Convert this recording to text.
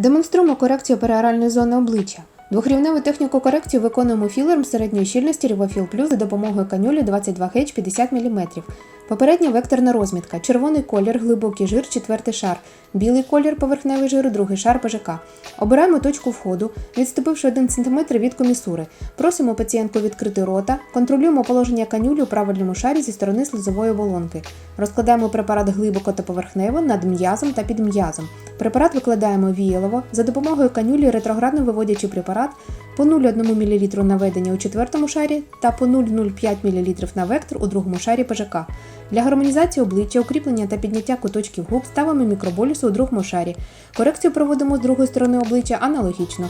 Демонструємо корекцію періоральної зони обличчя. Двохрівневу техніку корекції виконуємо філером середньої щільності Рівофіл Плюс за допомогою канюлі 22H 50 мм. Попередня векторна розмітка. Червоний колір, глибокий жир, четвертий шар. Білий колір, поверхневий жир, другий шар ПЖК. Обираємо точку входу, відступивши 1 см від комісури. Просимо пацієнтку відкрити рота, контролюємо положення канюлі у правильному шарі зі сторони слизової оболонки. Розкладаємо препарат глибоко та поверхнево над м'язом та під м'язом. Препарат викладаємо віялово за допомогою канюлі ретроградно виводячи препарат по 0,1 мл наведення у четвертому шарі та по 0,05 мл на вектор у другому шарі ПЖК. Для гармонізації обличчя, укріплення та підняття куточків губ ставимо мікроболісу у другому шарі. Корекцію проводимо з другої сторони обличчя аналогічно.